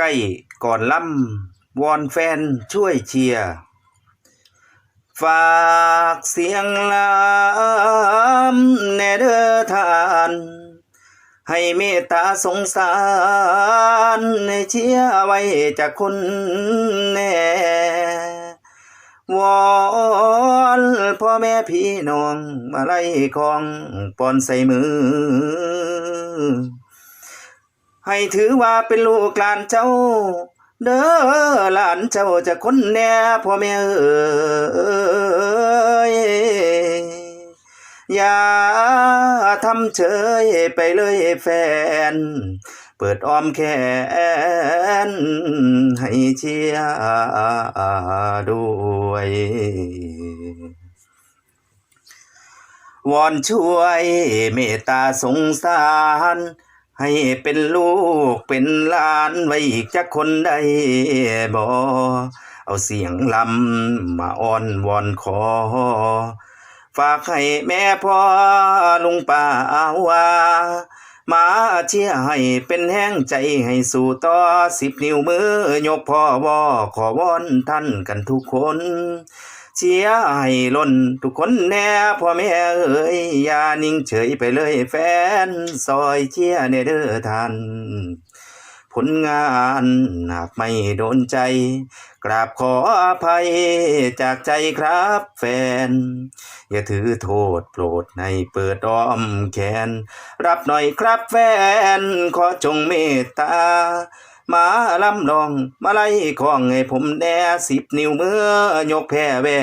ใกล้ก่อนล่ำวอนแฟนช่วยเชียร์ ฝากเสียงลำแน่เดอทานให้เมตตาสงสารให้เชียร์ไว้จากคนแน่วอนพ่อแม่พี่น้องมาไล่ของปอนใส่มือ ให้ถือว่าเป็นลูกหลานเจ้า เด้อหลานเจ้าจะคนแน่พ่อแม่เอยอย่าทำเฉยไปเลยแฟน เปิดอ้อมแขน ให้เชียร์ด้วย วอนช่วยเมตตาสงสาร ให้เป็นลูกเป็นหลานไว้อีกจักคนได้บ่เอาเสียงลำมาอ้อนวอนขอ ฝากให้แม่พ่อลุงป้าอาว่ามาเชียร์ให้เป็นแห้งใจให้สู่ต่อสิบนิ้วมือยกพ่อวอขอวอนท่านกันทุกคน เชียร์ให้ล้นทุกคนแน่พ่อแม่เอ้ยอย่านิ่งเฉยไปเลยแฟนซอยเชียร์ในเด้อท่านผลงานหากไม่โดนใจ กราบขออภัยจากใจครับแฟน อย่าถือโทษโปรดในเปิดอ้อมแขน รับหน่อยครับแฟน ขอจงเมตตา มาลำลอง มาไล่ของให้ผมแน่สิบนิ้วมือยกแพ่แว่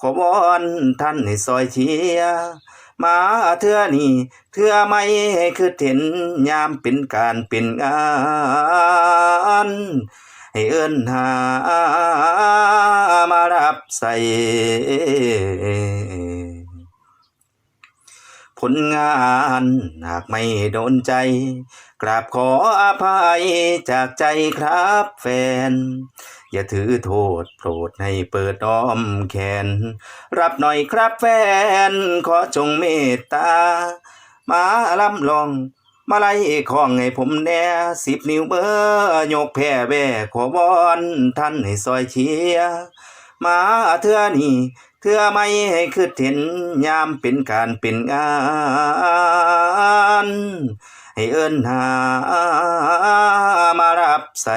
ขอวอนท่านให้ซอยเชียมาเทื่อนี้เทื่อไม่คือเห็นยามเป็นการเป็นงานให้เอิ้นหามารับใส่ ผลงานหากไม่โดนใจ กราบขออภัยจากใจครับแฟน อย่าถือโทษโปรดให้เปิดอ้อมแขน รับหน่อยครับแฟน ขอจงเมตตา มาลำลอง มาไล่ของให้ผมแน่สิบนิ้วเบอร์ยกแพ่แว่ขอวอนท่านให้ซอยเชียร์มาเทื่อนี้ เทื่อไม่ให้คือเห็นยามเป็นการเป็นงาน ให้เอิ้นหามารับใส่